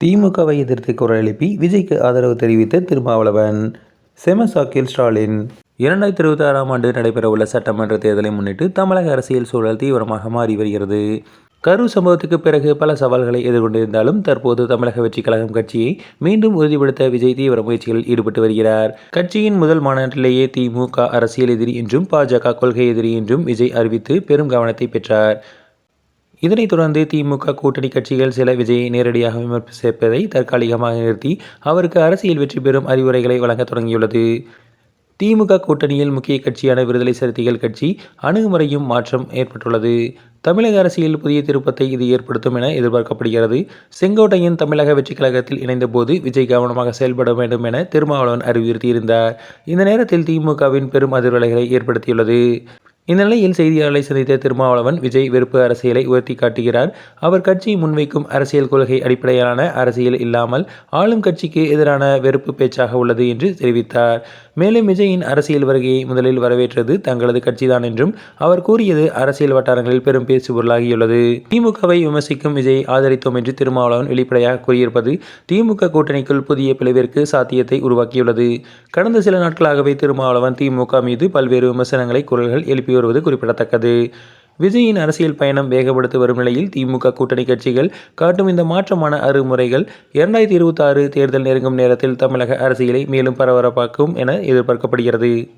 திமுகவை எதிர்த்து குரல் எழுப்பி விஜய்க்கு ஆதரவு தெரிவித்த திருமாவளவன் செமசாக்கில் ஸ்டாலின். இரண்டாயிரத்தி இருபத்தி ஆறாம் ஆண்டு நடைபெறவுள்ள சட்டமன்ற தேர்தலை முன்னிட்டு தமிழக அரசியல் சூழல் தீவிரமாக மாறி வருகிறது. கரூர் சம்பவத்துக்கு பிறகு பல சவால்களை எதிர்கொண்டிருந்தாலும் தற்போது தமிழக வெற்றி கழகம் கட்சியை மீண்டும் உறுதிப்படுத்த விஜய் தீவிர முயற்சிகளில் ஈடுபட்டு வருகிறார். கட்சியின் முதல் மாநாட்டிலேயே திமுக அரசியல் எதிரி என்றும் பாஜக கொள்கை எதிரி என்றும் விஜய் அறிவித்து பெரும் கவனத்தை பெற்றார். இதனைத் தொடர்ந்து திமுக கூட்டணி கட்சிகள் சில விஜயை நேரடியாக விமர்சிப்பதை தற்காலிகமாக நிறுத்தி அவருக்கு அரசியல் வெற்றி பெறும் அறிவுரைகளை வழங்க தொடங்கியுள்ளது. திமுக கூட்டணியில் முக்கிய கட்சியான விடுதலை சிறுத்தைகள் கட்சி அணுகுமுறையும் மாற்றம் ஏற்பட்டுள்ளது. தமிழக அரசியல் புதிய திருப்பத்தை இது ஏற்படுத்தும் என எதிர்பார்க்கப்படுகிறது. செங்கோட்டையின் தமிழக வெற்றி கழகத்தில் இணைந்தபோது விஜய் கவனமாக செயல்பட வேண்டும் என திருமாவளவன் அறிவுறுத்தியிருந்தார். இந்த நேரத்தில் திமுகவின் பெரும் அதிர்வலைகளை ஏற்படுத்தியுள்ளது. இந்நிலையில் செய்தியாளர்களை சந்தித்த திருமாவளவன் விஜய் வெறுப்பு அரசியலை உயர்த்தி காட்டுகிறார். அவர் கட்சி முன்வைக்கும் அரசியல் கொள்கை அடிப்படையிலான அரசியல் இல்லாமல் ஆளும் கட்சிக்கு எதிரான வெறுப்பு பேச்சாக உள்ளது என்று தெரிவித்தார். மேலும் விஜயின் அரசியல் வருகையை முதலில் வரவேற்றது தங்களது கட்சிதான் என்றும் அவர் கூறியது அரசியல் வட்டாரங்களில் பெரும் பேசு பொருளாகியுள்ளது. திமுகவை விமர்சிக்கும் விஜய் ஆதரித்தோம் என்று திருமாவளவன் வெளிப்படையாக கூறியிருப்பது திமுக கூட்டணிக்குள் புதிய பிளவிற்கு சாத்தியத்தை உருவாக்கியுள்ளது. கடந்த சில நாட்களாகவே திருமாவளவன் திமுக மீது பல்வேறு விமர்சனங்களை குரல்கள் எழுப்பி வருவது குறிப்பிடத்தக்கது. விஜயின் அரசியல் பயணம் வேகப்படுத்தி வரும் நிலையில் திமுக கூட்டணி கட்சிகள் காட்டும் இந்த மாற்றமான அறுமுறைகள் இரண்டாயிரத்தி இருபத்தாறு தேர்தல் நெருங்கும் நேரத்தில் தமிழக அரசியலை மேலும் பரபரப்பாக்கும் என எதிர்பார்க்கப்படுகிறது.